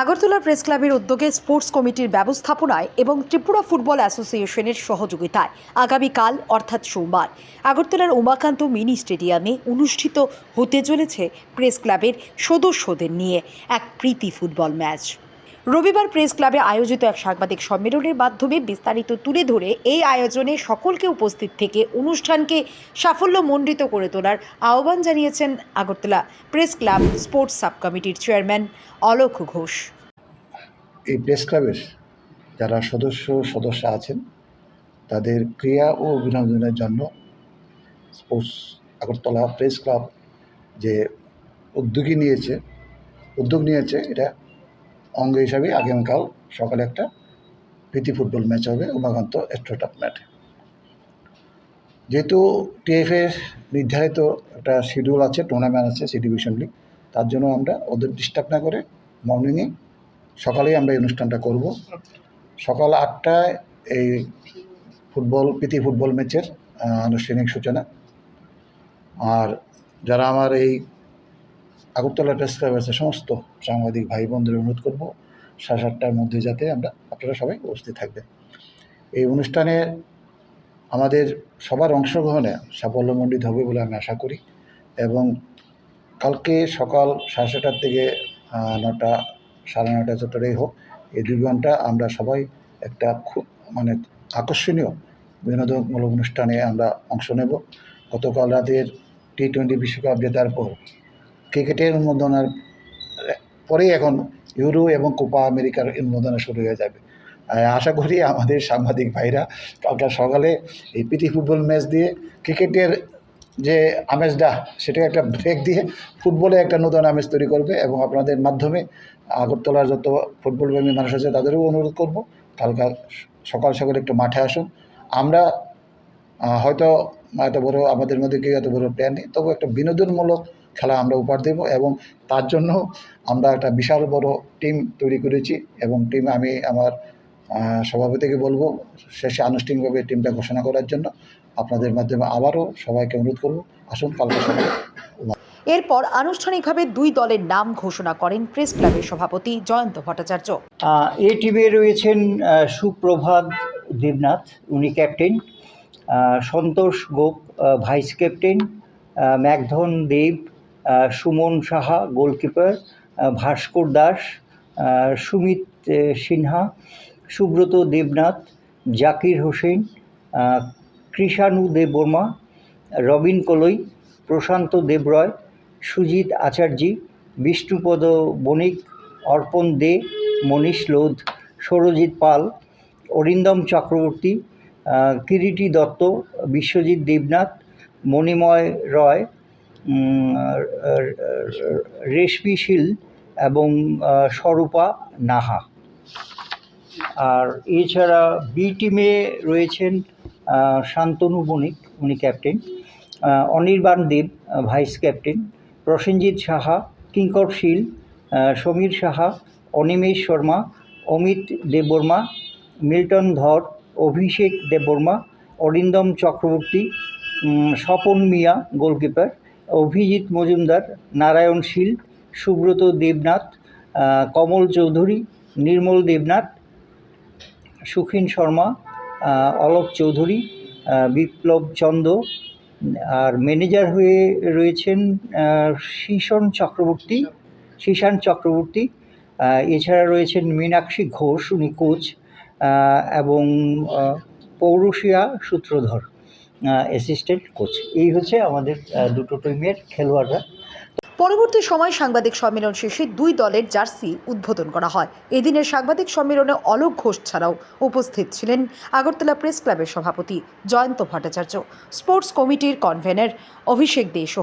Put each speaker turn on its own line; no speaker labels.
Agartala press ক্লাবের উদ্যোগে sports কমিটির ব্যবস্থাপনায় এবং ত্রিপুরা ফুটবল অ্যাসোসিয়েশনের সহযোগিতায় আগামীকাল, অর্থাৎ সোমবার, আগরতলার উমাকান্ত মিনি স্টেডিয়ামে অনুষ্ঠিত হতে চলেছে প্রেস ক্লাবের সদস্যদের নিয়ে এক প্রীতি ফুটবল ম্যাচ। রবিবার প্রেস ক্লাবে আয়োজিত এক সাংবাদিক সম্মেলনের মাধ্যমে বিস্তারিত তুলে ধরে এই আয়োজনে সকলকে উপস্থিত থেকে অনুষ্ঠানকে সাফল্যমণ্ডিত করে তোলার আহ্বান জানিয়েছেন Agartala press club sports sub কমিটির চেয়ারম্যান অলোক ঘোষ।
এই প্রেস ক্লাবের যারা সদস্য সদস্য আছেন, তাদের ক্রিয়া ও বিনোদনের জন্য স্পোর্টস আগরতলা প্রেস ক্লাব যে উদ্যোগী নিয়েছে, উদ্যোগ নিয়েছে এটা অঙ্গ হিসাবে আগামীকাল সকালে একটা প্রীতি ফুটবল ম্যাচ হবে উমাকান্ত স্ট্রেট ম্যাটে যেহেতু টিএফের নির্ধারিত একটা শিডিউল আছে টুর্নামেন্ট আছে সি ডিভিশন লিগ তার জন্য আমরা ওদের ডিস্টার্ব না করে মর্নিংয়ে সকালেই আমরা এই অনুষ্ঠানটা করব। সকাল আটটায় এই ফুটবল, প্রীতি ফুটবল ম্যাচের আনুষ্ঠানিক সূচনা। আর যারা আমার এই আগরতলা প্রেস ক্লাব আছে, সমস্ত সাংবাদিক ভাই বোনদের অনুরোধ করব সাড়ে সাতটার মধ্যে যাতে আমরা, আপনারা সবাই উপস্থিত থাকবেন। এই অনুষ্ঠানে আমাদের সবার অংশগ্রহণে সাফল্যমণ্ডিত হবে বলে আমি আশা করি এবং কালকে সকাল সাড়ে ছটার থেকে নটা, সাড়ে নটা যতটাই হোক, এই দুই ঘণ্টা আমরা সবাই একটা খুব মানে আকর্ষণীয় বিনোদনমূলক অনুষ্ঠানে আমরা অংশ নেব। গতকাল রাতের টি টোয়েন্টি বিশ্বকাপ জেতার পর ক্রিকেটের উন্মোদনার পরেই এখন ইউরো এবং কোপা আমেরিকার উন্মোদনা শুরু হয়ে যাবে। আশা করি আমাদের সাংবাদিক ভাইরা কালকে সকালে এই পিটি ফুটবল ম্যাচ দিয়ে ক্রিকেটের যে আমেজটা সেটা একটা ব্রেক দিয়ে ফুটবলে একটা নতুন আমেজ তৈরি করবে এবং আপনাদের মাধ্যমে আগরতলার যত ফুটবল প্রেমী মানুষ আছে, তাদেরও অনুরোধ করব কালকে সকাল সকালে একটু মাঠে আসুন। আমরা হয়তো এত বড় আমাদের মধ্যে কেউ এত বড় প্ল্যান নেই, তবু একটা বিনোদনমূলক খেলা আমরা উপহার দেব এবং তার জন্য আমরা একটা বিশাল বড় টিম তৈরি করেছি এবং টিম আমি আমার সভাপতিকে বলব শেষে আনুষ্ঠানিকভাবে টিমটা ঘোষণা করার জন্য আপনাদের মাধ্যমে আবারও সবাইকে অনুরোধ করব আসুন কালকে সকালে।
এরপর আনুষ্ঠানিকভাবে দুই দলের নাম ঘোষণা করেন প্রেস ক্লাবের সভাপতি জয়ন্ত ভট্টাচার্য।
এ এই টিমে রয়েছেন সুপ্রভাত দেবনাথ উনি captain. Santosh Gop vice captain. ম্যাকধন Deb Suman Saha, goalkeeper Bhaskar Das Sumit Sinha, Subrata Debnath, Zakir Hossain Krishanu Debbarma, Robin কলই, প্রশান্ত দেবরয়, সুজিত আচার্যি, বিষ্ণুপদ বণিক, অর্পণ দে, মনীষ লোধ, সৌরজিৎ পাল, অরিন্দম চক্রবর্তী কিরিটি দত্ত, বিশ্বজিৎ দেবনাথ, মণিময় রয় উম, আহ, রেশমি শীল এবং স্বরূপা নাহা। আর এছাড়া বি টিমে রয়েছেন শান্তনু বণিক উনি captain. Anirban Deb vice captain. Prosenjit Saha Kinkar Sil Samir Saha Animesh Sharma Amit Debbarma Milton Dhar Abhishek Debbarma Arindam Chakraborty Swapan Mia goalkeeper. Abhijit Majumdar, Narayan Sil, Subrata Debnath Kamal Chowdhury, Nirmal Debnath, Sukhin Sharma Alok Chowdhury Biplab Chanda, আর manager হয়ে রয়েছেন শীষণ চক্রবর্তী, শীষান চক্রবর্তী। এছাড়া রয়েছেন মীনাক্ষী ঘোষ, উনি coach এবং পৌরুষিয়া সূত্রধর। Assistant coach এই হচ্ছে আমাদের দুটো টিমের খেলোয়াড়রা।
পরবর্তী সময় সাংবাদিক সম্মেলন শেষে দুই দলের জার্সি উদ্বোধন করা হয়। এদিনের সাংবাদিক সম্মেলনে অলোক ঘোষ ছাড়াও উপস্থিত ছিলেন আগরতলা প্রেস ক্লাবের সভাপতি জয়ন্ত ভট্টাচার্য, স্পোর্টস কমিটির কনভেনার অভিষেক দে সহ